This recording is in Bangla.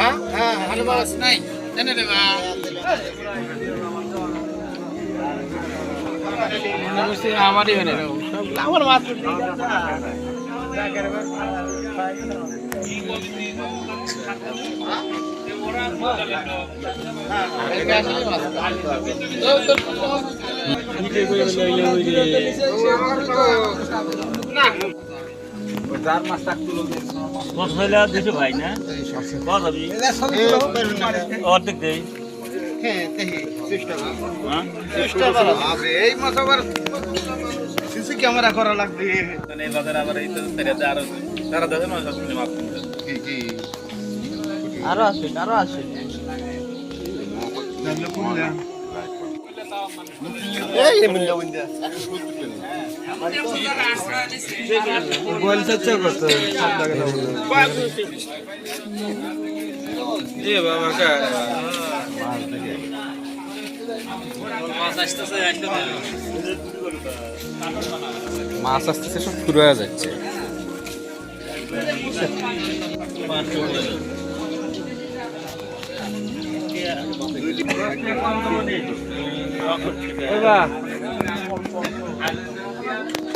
হ্যাঁ, হ্যাঁ নাই। এনে রে আমারই এনে আমার মাছ না কত হইলে দুশো ভাই না? কত হবি অর্ধেক দেই। হ্যাঁ এই মাছ আবার সিসি ক্যামেরা করা লাগবে। মানে এই বাজারে আবার এই তো তেরে আরও সারা দেশে মাছ আসলে মাছ কিনতে কি কি আরও আসবে আরও আসবে আসতেছে আসতে মাছ আসতেছে সব শুরু যাচ্ছে।